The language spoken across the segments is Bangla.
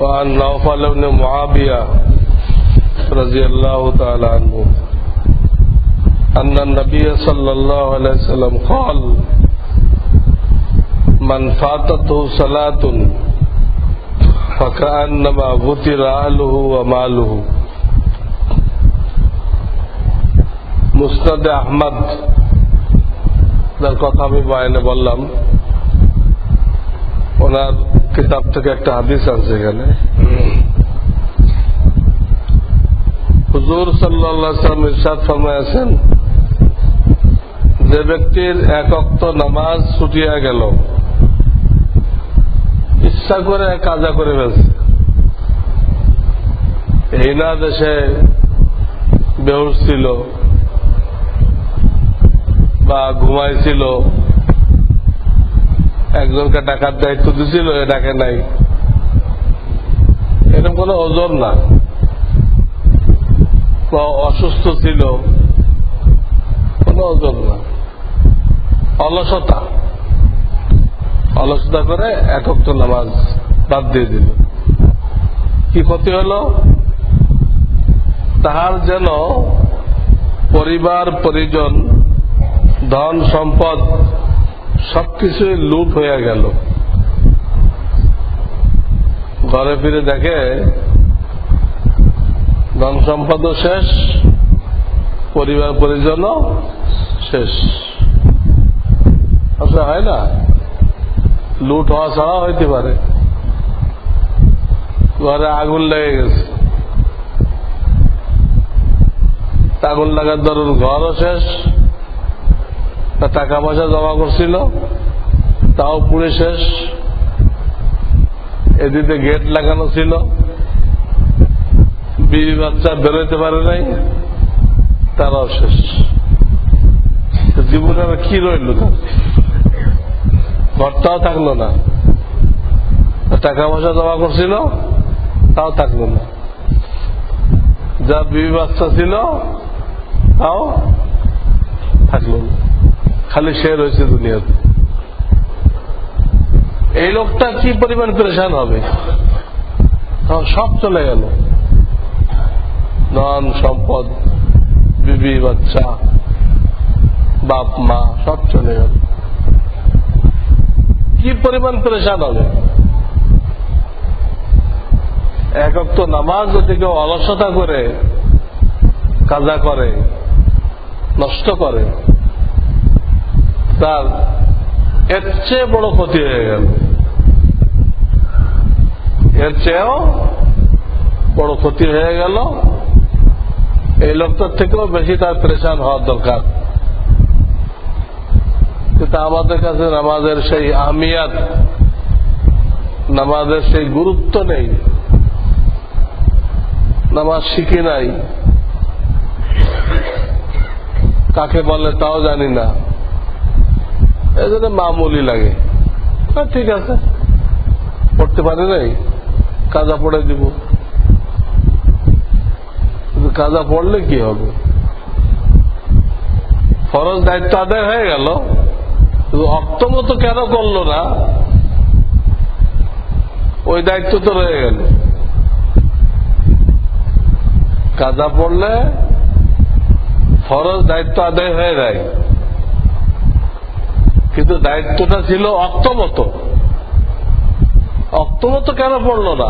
وعن نوفل بن معاوية رضي الله تعالى عنه أن النبي صلى الله عليه وسلم قال من فاتته صلاة فكأنما بتر أهله وماله মুসনাদে আহমদ যার কথা আমি বয়ানে বললাম ওনার কিতাব থেকে একটা হাদিস আছে এখানে। হুজুর সাল্লাম ইরশাদ ফরমাইয়াছেন যে ব্যক্তির এক অক্ত নামাজ ছুটিয়া গেল, ইচ্ছা করে কাজা করে ফেলছে। এই না দেশে বেহুশ ছিল, বা ঘুমাইছিল একজনকে ডাকার দায়িত্ব দিছিল ডাকে নাই। এরকম কোনো ওজন না। বা অসুস্থ ছিল, কোনো ওজন না। অলসতা। অলসতা করে একক তো নামাজ বাদ দিয়ে দিল। কি ক্ষতি হলো? তাহার যেন পরিবার, পরিজন ধন সম্পদ সবকিছুই লুট হয়ে গেল। ঘরে ফিরে দেখে ধন সম্পদও শেষ, পরিবার পরিজন শেষ। আসলে হয় না? লুট হওয়া ছাড়া হইতে পারে। ঘরে আগুন লেগে গেছে। আগুন লাগার ধরুন ঘরও শেষ টাকা পয়সা জমা করছিল, তাও পুড়ে শেষ। এদিকে গেট লাগানো ছিল। বিবি বাচ্চা বেরোতে পারে নাই, তারাও শেষ। জীবনে কি রইল তার? ঘরটাও থাকল না। টাকা পয়সা জমা করছিল, তাও থাকল না। যা বিবি বাচ্চা ছিল, তাও থাকল না। খালি সে রয়েছে দুনিয়াতে। এই লোকটা কি পরিমাণ পরেশান হবে? তখন সব চলে গেল। ধন, সম্পদ, বিবি, বাচ্চা, বাপ, মা, সব চলে গেল। কি পরিমাণ পরেশান হবে? একক তো নামাজ যদি কেউ অলসতা করে, কাজা করে, নষ্ট করে তার এর চেয়ে বড় ক্ষতি হয়ে গেল। এর চেয়েও বড় ক্ষতি হয়ে গেল। এই লোকটার থেকেও বেশি তার প্রেশান হওয়ার দরকার। কিন্তু আমাদের কাছে নামাজের সেই আমিয়াত নামাজের সেই গুরুত্ব নেই। নামাজ শিখি নাই। কাকে বলে তাও জানি না। এই জন্য মামুলি লাগে। ঠিক আছে। পড়তে পারে নাই, কাজা পড়ে দিব। কাজা পড়লে কি হবে? ফরজ দায়িত্ব আদায় হয়ে গেল। অক্তমতো কেন করল না? ওই দায়িত্ব তো রয়ে গেল। কাজা পড়লে ফরজ দায়িত্ব আদায় হয়ে যায়। কিন্তু দায়িত্বটা ছিল অক্তমত অক্তমত কেন পড়ল না?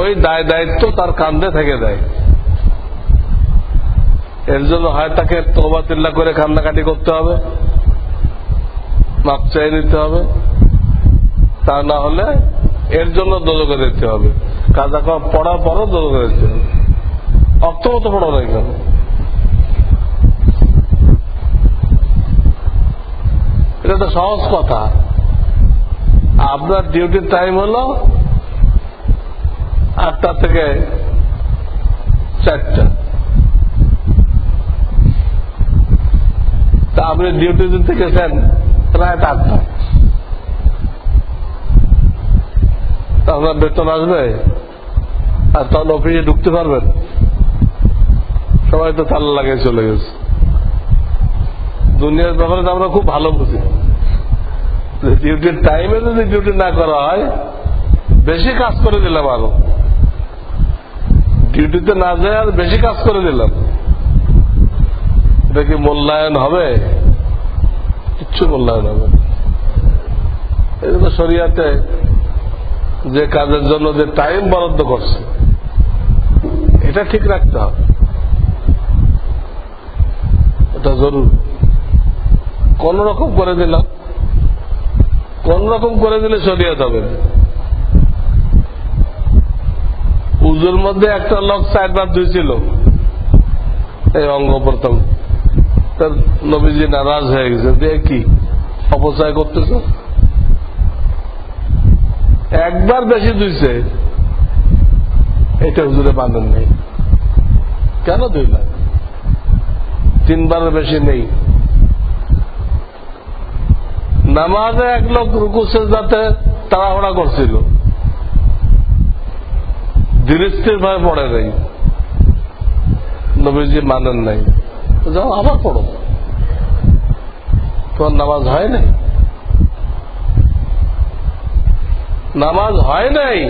ওই দায় দায়িত্ব তার কান্দে থেকে দেয়। এর জন্য হয় তাকে তোবা তিল্লা করে কান্নাকাটি করতে হবে মাপ চাই নিতে হবে, তা না হলে এর জন্য দোজকে দিতে হবে। কাজা পড়ার পরও দোজকে দিতে হবে। অক্তমত পড়ো নাই কেন এটা তো সহজ কথা। আপনার ডিউটির টাইম হলো আটটা থেকে চারটা। তা আপনি ডিউটি দিতে গেছেন রাত আটটা। তা আপনার বেতন আসবে? আর তখন অফিসে ঢুকতে পারবেন। সবাই তো তালা লাগিয়ে চলে গেছে। দুনিয়ার ব্যাপারে তো আমরা খুব ভালো বুঝি। ডিউটির টাইমে যদি ডিউটি না করা হয়, বেশি কাজ করে দিলাম আরও। ডিউটিতে না যায় আর বেশি কাজ করে দিলাম। এটা কি মূল্যায়ন হবে? কিচ্ছু মূল্যায়ন হবে। এই জন্য শরিয়াতে যে কাজের জন্য যে টাইম বরাদ্দ করছে, এটা ঠিক রাখতে হবে। এটা জরুরি। কোন রকম করে দিলাম। কোন রকম করে দিলে শরিয়াত হবে? উজুর মধ্যে একটা লোক চারবার ধুইছিল। এই অঙ্গ প্রথম। তার নবীজি নারাজ হয়ে গেছে। যে কি? অপচয় করতেছ? একবার বেশি ধুইছে। এটা হুজুরে মানেন নেই। কেন ধুইলাম তিনবারের বেশি নেই। নামাজে এক লোক রুকু যাতে তাড়াহুড়া করছিল। ধীরস্থির ভাবে পড়ে নাই। নবীজি মানেন নাই। যাও আবার পড়ো। তোমার নামাজ হয় নাই? নামাজ হয় নাই?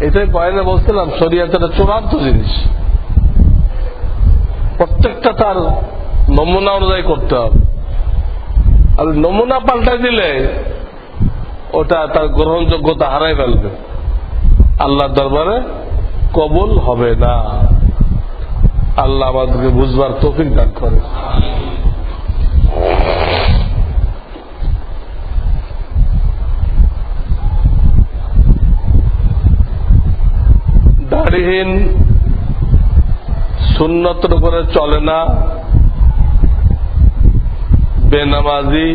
এটাই পয়লা বলছিলাম শরিয়াত চূড়ান্ত জিনিস। প্রত্যেকটা তার নমুনা অনুযায়ী করতে হবে। আর নমুনা পাল্টাই দিলে ওটা তার গ্রহণযোগ্যতা হারাই ফেলবে। আল্লাহ দরবারে কবুল হবে না। আল্লাহ আমাদেরকে বুঝবার তৌফিক দান করে। দাড়িহীন সুন্নতের উপরে চলে না। বেনামাজি,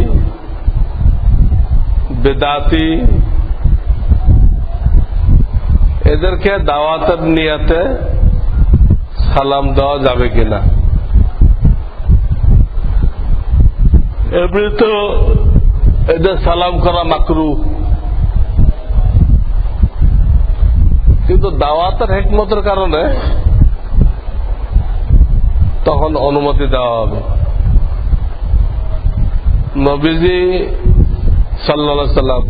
বেদাতি, এদেরকে দাওয়াতের নিয়াতে সালাম দেওয়া যাবে কিনা? এমনি তো এদের সালাম করা মাকরু। কিন্তু দাওয়াতের হেকমতের কারণে তখন অনুমতি দেওয়া হবে। নবীজি সাল্লা সাল্লাম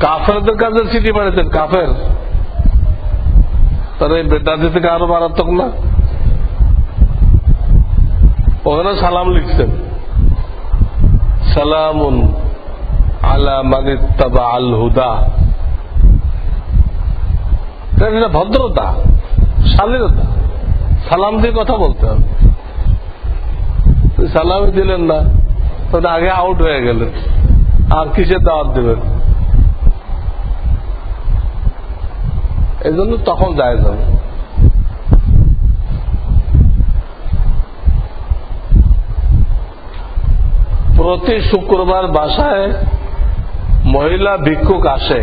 কাফেরদের কাছে চিঠি পাঠিয়েছেন, কাফের। তার এই বেদাতি থেকে আরও মারাত্মক না? ওখানে সালাম লিখছেন। সালামুন আলা মানিত্তাবা আল হুদা। এটা ভদ্রতা, শালীনতা। সালাম দিয়ে কথা বলতে হবে। সালামই দিলেন না। তাহলে আগে আউট হয়ে গেলেন আর কিসের দাওয়াত দেবেন? এই জন্য তখন যায় যাবে প্রতি শুক্রবার বাসায় মহিলা ভিক্ষুক আসে।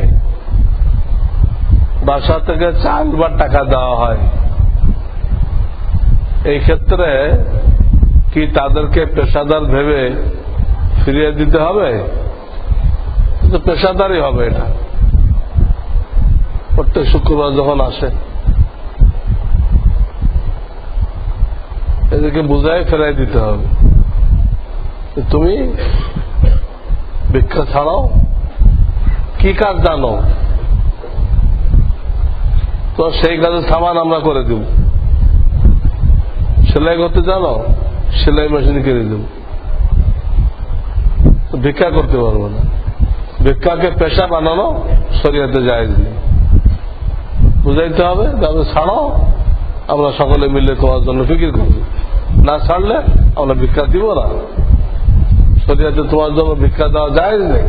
বাসা থেকে চার বার টাকা দেওয়া হয়। এই ক্ষেত্রে কি তাদেরকে পেশাদার ভেবে ফিরিয়ে দিতে হবে তো পেশাদারই হবে এটা। প্রত্যেক শুক্রবার যখন আসে, এদেরকে বুঝাই ফেরাই দিতে হবে। তুমি ভিক্ষা ছাড়াও কি কাজ জানো? তো সেই কাজের সামান আমরা করে দেব। সেলাই করতে জানো? সেলাই মেশিন কিনে দেব। ভিক্ষা করতে পারব না। ভিক্ষাকে পেশা বানানো, শরীয়তে যায় বুঝাইতে হবে, তবে ছাড়াও আমরা সকলে মিলে তোমার জন্য ফিকির করব। না ছাড়লে আমরা ভিক্ষা দিব না। শরীয়তে তোমার জন্য ভিক্ষা দেওয়া যায় নেই।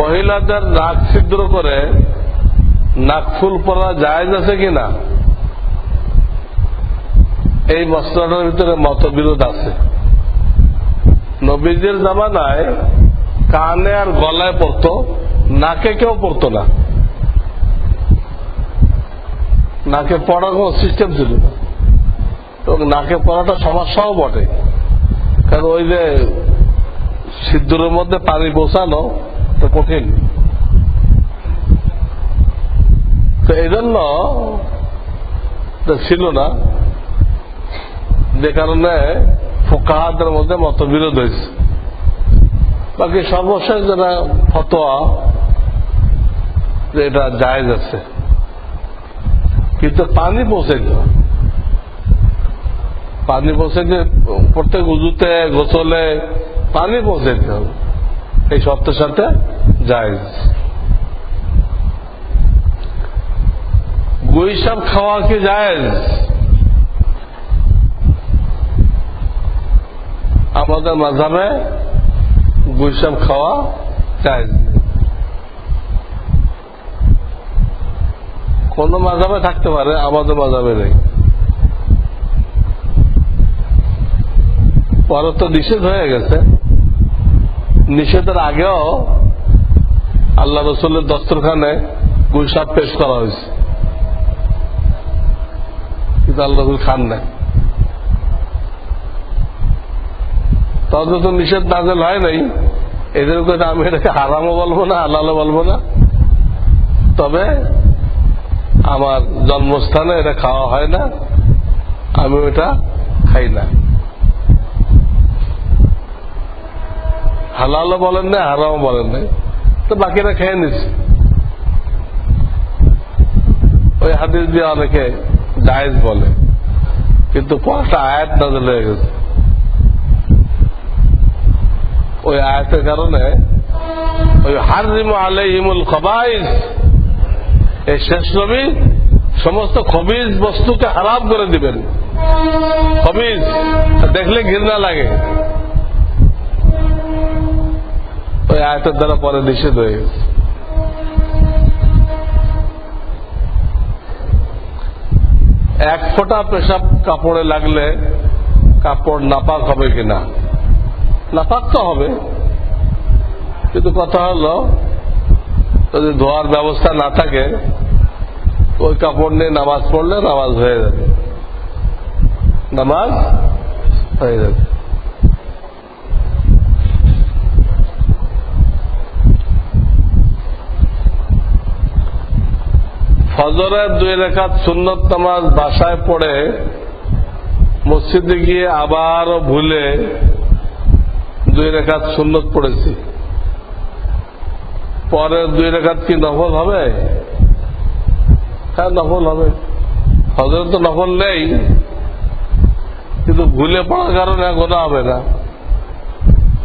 মহিলাদের নাক ছিদ্র করে নাকফুল পরা জায়েজ আছে কিনা? এই মশলাটার ভিতরে মতবিরোধ আছে। নবীজির জামানায় কানে আর গলায় পড়তো, নাকে কেউ পড়তো না। নাকে পড়ার কোন সিস্টেম ছিল না। নাকে পড়াটা সমস্যাও বটে। কারণ ওই যে সিদ্ধুরের মধ্যে পানি পৌঁছানো তো কঠিন। তো এই জন্য ছিল না। যে কারণে ফোকাহাদের মধ্যে মতবিরোধ হয়েছে। বাকি সর্বশেষ যারা ফতোয়া, যে এটা জায়েজ আছে। কিন্তু পানি হবে পানি পৌঁছাইতে প্রত্যেক উজুতে, গোসলে পানি পৌঁছাইতে হবে। এই শর্তের সাথে জায়েজ। গুইসাব খাওয়া কি জায়েজ? আমাদের মাঝাবে গুইসাব খাওয়া জায়েজ কোন মাঝাবে থাকতে পারে, আমাদের মাঝাবে নেই। পরে তো নিষেধ হয়ে গেছে। নিষেধের আগেও আল্লাহ রসুলের দস্তরখানে গুইসাব পেশ করা হয়েছে। কিন্তু আল্লাহ রসুল খান নাই। তবে তো নিষেধ নাজেল হয় নাই। এদের উপরে আমি এটাকে হারামও বলব না, হালালও বলব না। তবে আমার জন্মস্থানে এটা খাওয়া হয় না আমি ওটা খাই না। হালালও বলেন না হারামও বলেন নাই। তো বাকিরা খেয়ে নিচ্ছে। ওই হাদিস দিয়ে অনেকে জায়েজ বলে। কিন্তু পরটা আয়াত নাজল হয়ে গেছে। ওই আয়াতের কারণে ওই হারিম আলাইহিমুল খবাইজ এই শেষ নবী সমস্ত খবিজ বস্তুকে হারাম করে দিবেন। খবিজ, দেখলে ঘৃণা লাগে। ওই আয়তের দ্বারা পরে নিষেধ হয়ে গেছে। এক ফোঁটা পেশাব কাপড়ে লাগলে কাপড় নাপাক হবে কিনা? তো হবে। কিন্তু কথা হলো, যদি ধোয়ার ব্যবস্থা না থাকে ওই কাপড় নিয়ে নামাজ পড়লে নামাজ হয়ে যাবে। নামাজ হয়ে যাবে। ফজরের দুই রেখাত সুন্নত নামাজ বাসায় পড়ে মসজিদে গিয়ে আবারও ভুলে দুই রেখাত সুন্নত পড়েছি। পরের দুই রেখাত কি নফল হবে? হ্যাঁ নফল হবে। হজরে তো নফল নেই, কিন্তু ভুলে পড়ার কারণে গোনা হবে না।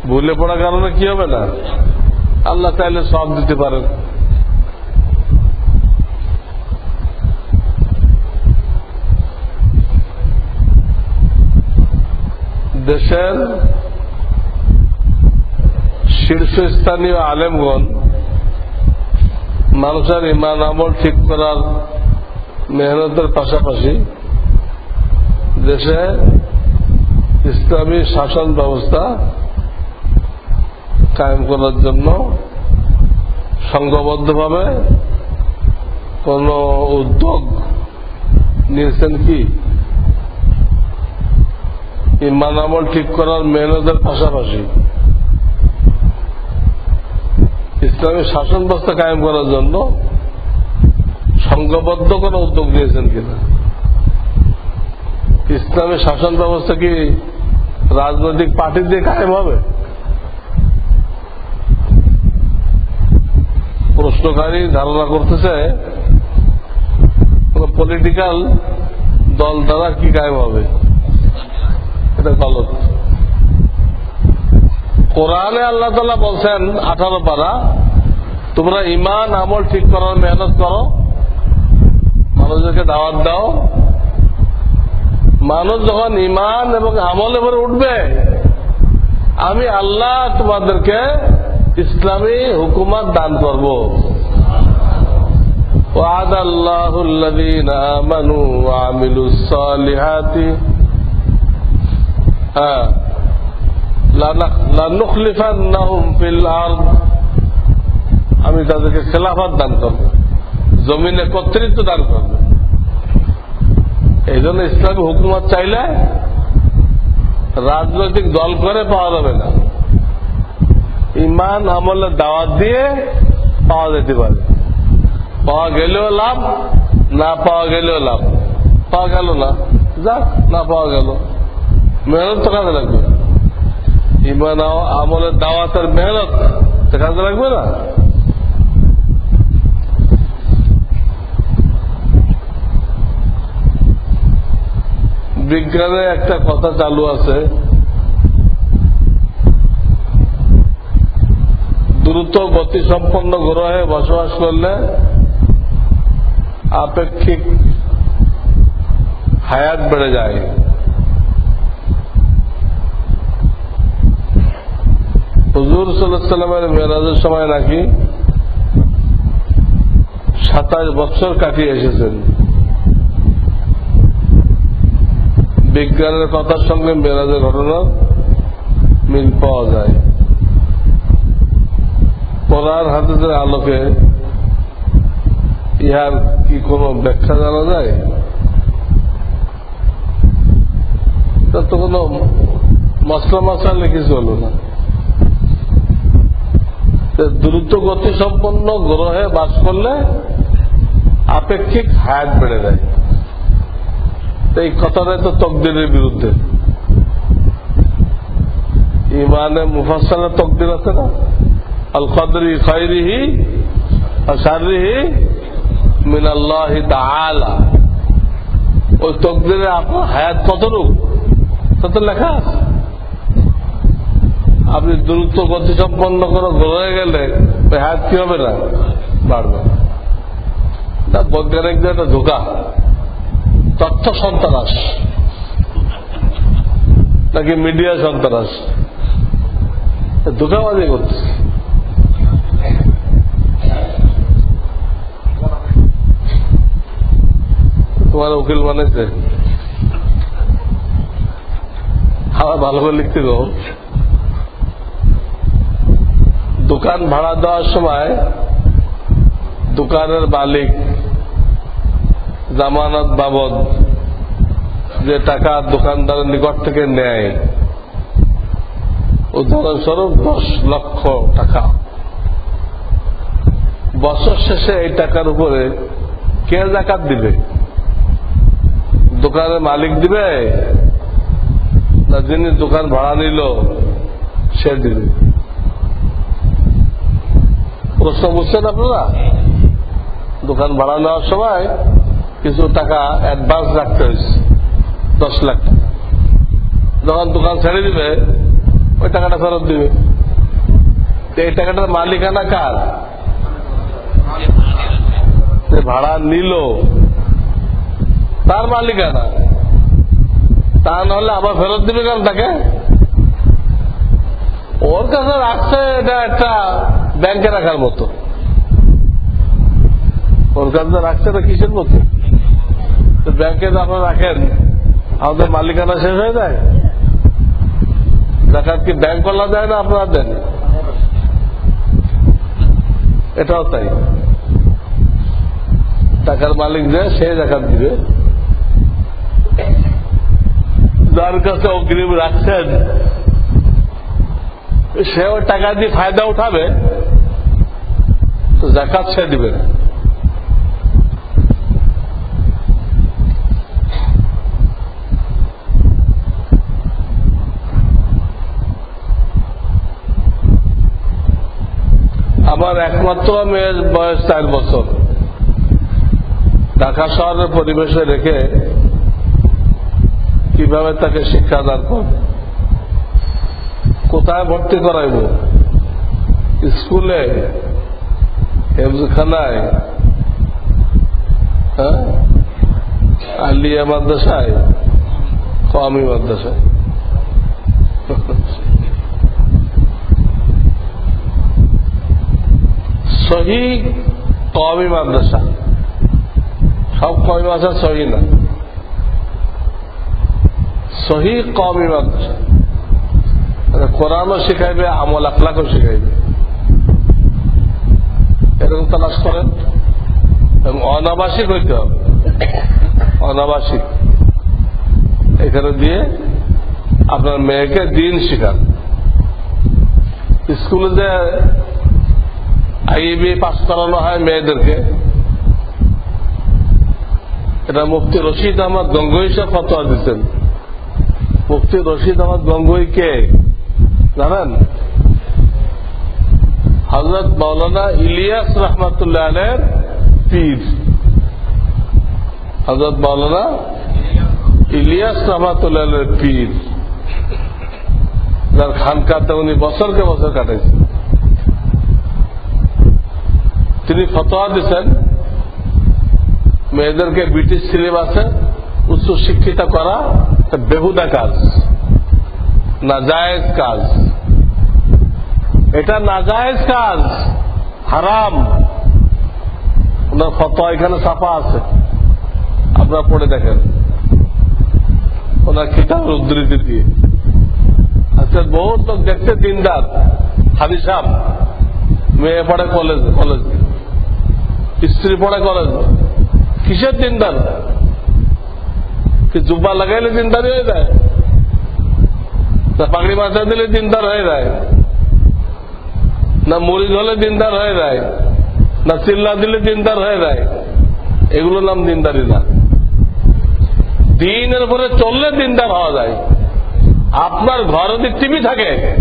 ভুলে পড়ার কারণে কি হবে না? আল্লাহ চাইলে সব দিতে পারেন। দেশের শীর্ষস্থানীয় আলেমগণ মানুষের ইমান আমল ঠিক করার মেহনতের পাশাপাশি দেশে ইসলামী শাসন ব্যবস্থা কায়েম করার জন্য সংঘবদ্ধভাবে কোন উদ্যোগ নিয়েছেন কি? ইমান আমল ঠিক করার মেহনতের পাশাপাশি ইসলামী শাসন ব্যবস্থা কায়েম করার জন্য সংঘবদ্ধ কোনো উদ্যোগ নিয়েছেন কিনা? ইসলামী শাসন ব্যবস্থা কি রাজনৈতিক পার্টি দিয়ে কায়েম হবে? প্রশ্নকারী ধারণা করতেছে কোন পলিটিক্যাল দল দ্বারা কি কায়েম হবে? এটা গলত। কোরআনে আল্লাহ তালা বলছেন, আঠারো পারা তোমরা ইমান আমল ঠিক করার মেহনত করো মানুষদেরকে দাওয়াত দাও মানুষ যখন ইমান এবং আমল এবারে উঠবে আমি আল্লাহ তোমাদেরকে ইসলামী হুকুমত দান করব وعد الله الذين آمنوا وعملوا الصالحات হ্যাঁ লানুখলিফান্নাহুম ফিল আরদ আমি তাদেরকে খেলাফত দান করব। জমিনে কর্তৃত্ব দান করব। এই জন্য ইসলামী হুকুমত চাইলে রাজনৈতিক দল করে পাওয়া যাবে না। ইমান আমলের দাওয়াত দিয়ে পাওয়া যেতে পারে। পাওয়া গেলেও লাভ, না পাওয়া গেলেও লাভ। পাওয়া গেল না, যাক, না পাওয়া গেল। মেহনত তো কাজে লাগবে। ইমান আমলের দাওয়াতের মেহনত তো কাজে লাগবে না। বিজ্ঞানে একটা কথা চালু আছে। দ্রুত গতি সম্পন্ন গ্রহে বসবাস করলে আপেক্ষিক হায়াত বেড়ে যায়। হুজুর সাল্লামের মেরাজের সময় নাকি সাতাশ বছর কাটিয়ে এসেছেন। বিজ্ঞানের কথার সঙ্গে মেরাজের ঘটনা মিল পাওয়া যায়। পড়ার হাদিসের আলোকে ইহার কি কোনো ব্যাখ্যা জানা যায়? তার তো কোনো মশলা মশলা কিছু হলো না। তো দ্রুত গতি সম্পন্ন গ্রহে বাস করলে আপেক্ষিক হায়াত বেড়ে যায়। এই কথাটাই তো তকদিরের বিরুদ্ধে। ইমানে মুফাসালের তকদির আছে না? আল কদরি খৈরিহি শারিহি মিনাল্লাহি তাআলা। ওই তকদিরে আপনার হায়াত কতটুকু? তা তো লেখা আছে। আপনি দ্রুত গতি সম্পন্ন করে গড়ে গেলে হায়াত কি হবে না? বাড়বে। না বৈজ্ঞানিকদের একটা ধোকা। তথ্য সন্ত্রাস। নাকি মিডিয়া সন্ত্রাস? ধোকাবাজি করছে। তোমার উকিল বানাইছে। আমার ভালো করে লিখতে গো দোকান ভাড়া দেওয়ার সময় দোকানের মালিক জামানত বাবদ যে টাকা দোকানদারের নিকট থেকে নেয়, উদাহরণস্বরূপ দশ লক্ষ টাকা। বছর শেষে এই টাকার উপরে কে জাকাত দিবে? দোকানের মালিক দিবে না যিনি দোকান ভাড়া নিল, সে দিবে? প্রশ্ন বুঝছেন আপনারা? দোকান ভাড়া নেওয়ার সময় কিছু টাকা অ্যাডভান্স রাখতে হয়েছে, দশ লাখ টাকা। যখন দোকান ছেড়ে দিবে, ওই টাকাটা ফেরত দিবে। এই টাকাটার মালিকানা কার? ভাড়া নিল, তার মালিকানা। তা নাহলে আবার ফেরত দিবে কেন তাকে? ওর কাছে রাখছে এটা একটা ব্যাংকে রাখার মতো। ওর কাছে রাখছে এটা কিসের মতো? ব্যাংকে আপনারা রাখেন, আমাদের মালিকানা শেষ হয়ে যায়? জাকাত কি ব্যাংক কলা দেয় না আপনারা দেন? এটাও তাই। টাকার মালিক যে, সে জাকাত দিবে। যার কাছে অগ্রিম রাখছেন সে ওই টাকা দিয়ে ফায়দা উঠাবে, তো জাকাত সে দিবে না। আমার একমাত্র মেয়ের বয়স চার বছর। ঢাকা শহরের পরিবেশে রেখে কীভাবে তাকে শিক্ষাদান করব? কোথায় ভর্তি করাইব? স্কুলে? হেফজখানায়? হ্যাঁ? আলিয়া মাদ্রাসায়? কমি মাদ্রাসায়? সহি কমি মাদ্রাসা। সব কমি মাদ্রাসা সহি না? সহি কমি মাদ্রাসা। কোরআনও শিখাইবে, আমল আখলাকও শিখাইবে। এরকম তালাশ করেন? এবং অনাবাসিক হইতে হবে। অনাবাসিক। এখানে দিয়ে আপনার মেয়েকে দিন শিখান। স্কুলে যে আইবি পাস করানো হয় মেয়েদেরকে। এটা মুফতি রশিদ আহমদ গঙ্গোই সাহেব ফতোয়া দিচ্ছেন মুফতি রশিদ আহমদ গঙ্গোই কে? জানেন? হজরত মৌলানা ইলিয়াস রহমতুল্লাহ আলের পীর। হজরত মৌলানা ইলিয়াস রহমতুল্লাহ আলের পীর। যার খানকাতে উনি বছরকে বছর কাটাইছেন। তিনি ফতোয়া দিচ্ছেন মেয়েদেরকে ব্রিটিশ সিলেবাসে উচ্চ শিক্ষিত করা বেহুদা কাজ, নাজায়েজ কাজ। এটা নাজায়েজ কাজ, হারাম। ওনার ফতোয়া এখানে ছাপা আছে। আপনারা পড়ে দেখেন। ওনার খিতাবের উদ্ধৃতি দিয়ে। আচ্ছা বহুত লোক দেখতে দিনদার হাদি সাহ মেয়ে পড়ে কলেজ কলেজ স্ত্রী পড়ে কলেজ কিসের দিনদার জুব্বা লাগাইলে দিনদারি হয়ে যায়? পাগড়ি মাথা দিলে দিনদার হয়ে যায়? না মরিচ হলে দিনদার হয়ে যায়? না চিল্লা দিলে দিনদার হয়ে যায়? এগুলো নাম দিনদারি না। দিনের উপরে চললে দিনদার হওয়া যায়। আপনার ঘরে যদি টিভি থাকে,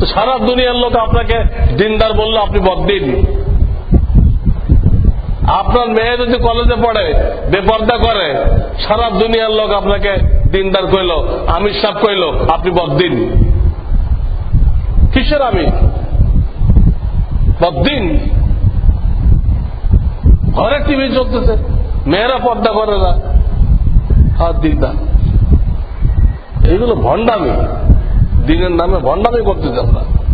তো সারা দুনিয়ার লোক আপনাকে দিনদার বললে, আপনি বদ বদিন আপনার মেয়ে যদি কলেজে পড়ে, বেপর্দা করে, সারা দুনিয়ার লোক আপনাকে দিনদার কইল, আমির সাহ কইল, আপনি বদিন কিসের আমি বদিন ঘরে টিভি চলতেছে, মেয়েরা পর্দা করে না। আর দিনদার এইগুলো ভণ্ডামি। দিনের নামে ভণ্ডামি করতেছে আমরা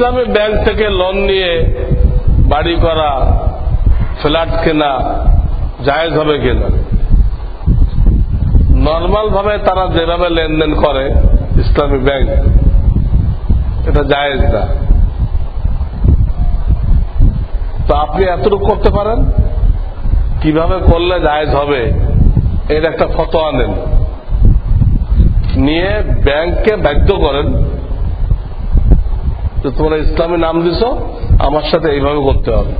ইসলামী ব্যাংক থেকে লোন নিয়ে বাড়ি করা ফ্ল্যাট কেনা জায়েজ হবে কিনা? নর্মাল ভাবে তারা যেভাবে লেনদেন করে, ইসলামী ব্যাংক, এটা জায়েজ না। তো আপনি এতটুকু করতে পারেন? কীভাবে করলে জায়েজ হবে? এর একটা ফতোয়া নেন। নিয়ে ব্যাংককে বাধ্য করেন। যে তোমরা ইসলামী নাম দিছ, আমার সাথে এইভাবে করতে হবে।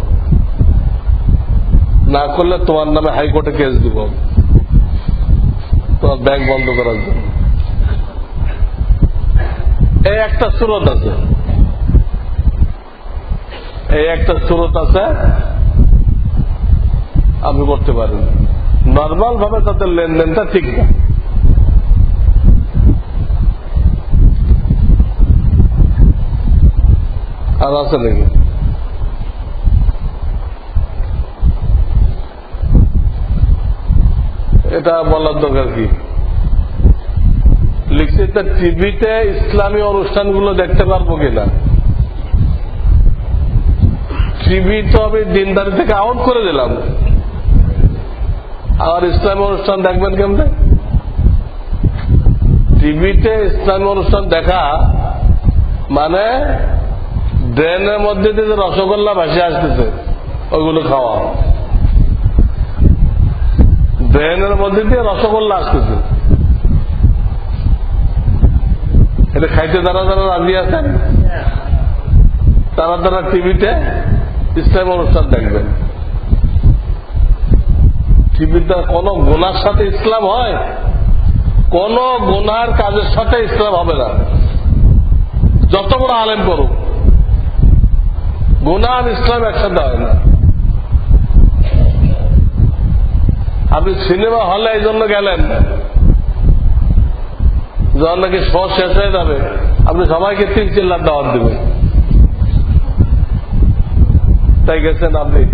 না করলে তোমার নামে হাইকোর্টে কেস দিব। তোমার ব্যাংক বন্ধ করার জন্য। এই একটা সুরত আছে। এই একটা সুরত আছে আপনি করতে পারেন নর্মাল ভাবে তাদের লেনদেনটা ঠিক না। আর আছে নাকি এটা বলার দরকার কি? লিখছে তা টিভিতে ইসলামী অনুষ্ঠানগুলো দেখতে পারব কিনা? টিভি তো আমি দিনদারি থেকে আউট করে দিলাম। আর ইসলামী অনুষ্ঠান দেখবেন কেমনে? টিভিতে ইসলামী অনুষ্ঠান দেখা মানে ড্রেনের মধ্যে যে রসগোল্লা ভাসে আসতেছে, ওইগুলো খাওয়া। ড্রেনের মধ্যে দিয়ে রসগোল্লা আসতেছে। এটা খাইতে তারা যারা রাজি আছেন, তারা তারা টিভিতে ইসলাম অনুষ্ঠান দেখবেন। টিভিতে কোন গোনার সাথে ইসলাম হয়, কোন গোনার কাজের সাথে ইসলাম হবে না। যত বড় আলেম করুক গুণা আর ইসলাম একসাথে হয় না আপনি সিনেমা হলে এই জন্য গেলেন। যখন নাকি শো শেষ হয়ে যাবে। আপনি সবাইকে তিন চিল্লার দাওয়াত দেবেন। তাই গেছেন আপনি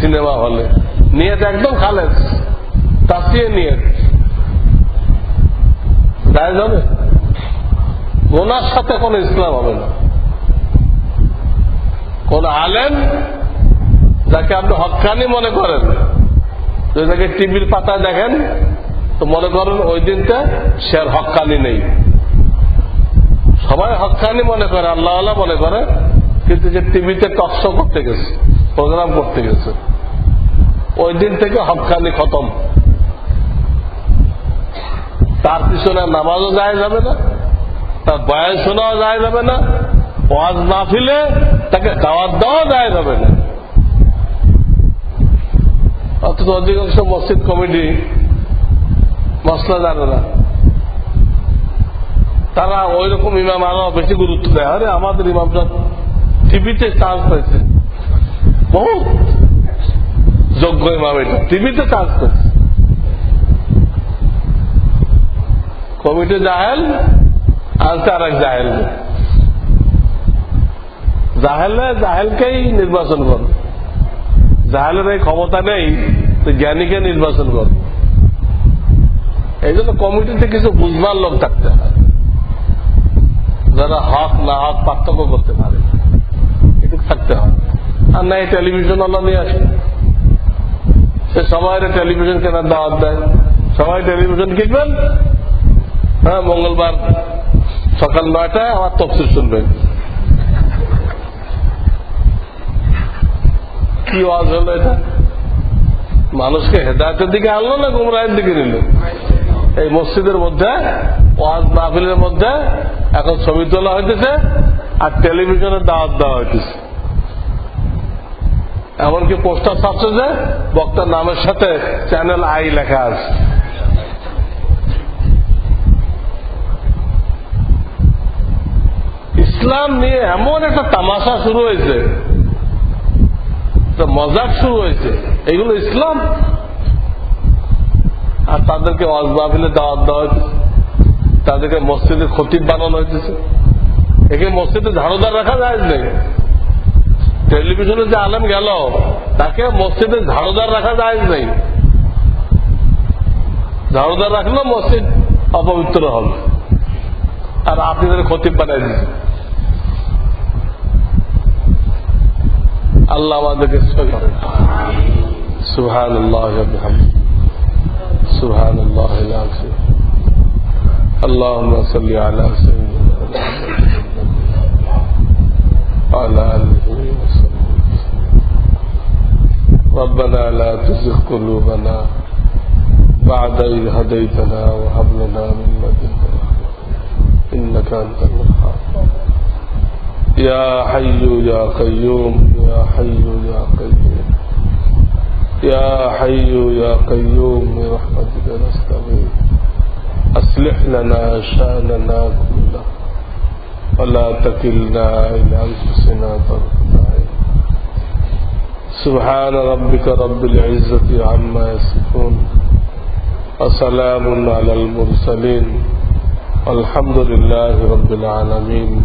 সিনেমা হলে। নিয়ে একদম খালেন তাকিয়ে নিয়ে যায় যাবে। গোনার সাথে কোনো ইসলাম হবে না। কোন আলেম যাকে আপনি হকানি মনে করেন, যদি তাকে টিভির পাতা দেখেন, তো মনে করেন ওই দিনটা সে আর হকানি নেই। সবাই হকানি মনে করে আল্লাহ আল্লাহ মনে করে, কিন্তু যে টিভিতে টকশো করতে গেছে, প্রোগ্রাম করতে গেছে, ওই দিন থেকে হকানি খতম। তার পিছনে নামাজও যায় যাবে না, তার বয়ান শোনাও যায় যাবে না, ওয়াজ না ফিলে তাকে দাওয়াত দেওয়া যায় হবে না অথচ অধিকাংশ মসজিদ কমিটি মশলা জানে না তারা ওই রকম ইমাম আরও বেশি গুরুত্ব দেয়। আরে আমাদের ইমাম সাহেব টিভিতে চান্স পেয়েছে বহুত যোগ্য ইমাম এটা। টিভিতে চান্স পেয়েছে কমিটি জাহেল আর এক জাহেল। জাহেলে জাহেলকেই নির্বাচন করো। জাহেলের এই ক্ষমতা নেই, তো জ্ঞানীকে নির্বাচন কর। এই জন্য কমিটিতে কিছু বুঝবার লোক থাকতে হয়। যারা হক, না হক পার্থক্য করতে পারে। এটুকু থাকতে হয়। আর না, এই টেলিভিশন ওলা নিয়ে আসে। সে সবাই টেলিভিশন কেনার দাওয়াত দেয়। সবাই টেলিভিশন কিনবেন? হ্যাঁ মঙ্গলবার সকাল নয়টায় আমার তফসিল শুনবেন। কি ওয়াজ হলো এটা? মানুষকে হেদায়তের দিকে আনলো না গুমরাহের দিকে নিল? এই মসজিদের মধ্যে, ওয়াজ মাহফিলের মধ্যে এখন ছবি তোলা হইতেছে আর টেলিভিশনে দাওয়াত দেওয়া হইতেছে। এমনকি পোস্টার ছাপছে যে বক্তার নামের সাথে চ্যানেল আই লেখা আছে। ইসলাম নিয়ে এমন একটা তামাশা শুরু হয়েছে। একটা মজাক শুরু হয়েছে। এগুলো ইসলাম। আর তাদেরকে অজবাবিলে দাওয়াত দেওয়া হয়েছে। তাদেরকে মসজিদে খতিব বানানো হয়েছে একে মসজিদে ঝাড়ুদার রাখা যায় নেই। টেলিভিশনে যে আলেম গেল, তাকে মসজিদে ঝাড়ুদার রাখা যায় নেই। ঝাড়ুদার রাখলেও মসজিদ অপবিত্র হবে। আর আপনি তাদের খতিব বানাই দিচ্ছেন الله وعدك الصبر سبحان الله وبحمده. سبحان الله العظيم اللهم صل على سيدنا وعلى آله وسلم ربنا لا تزغ قلوبنا بعد إذ هديتنا وهب لنا من لدنك إنك أنت الوهاب. يا حي يا قيوم يا حي يا قيوم. يا حي يا قيوم برحمتك نستغيث. أصلح لنا شأننا كله. ولا تكلنا إلى أنفسنا طرفة سبحان ربك رب العزة عما يصفون. وسلام على المرسلين. والحمد لله رب العالمين.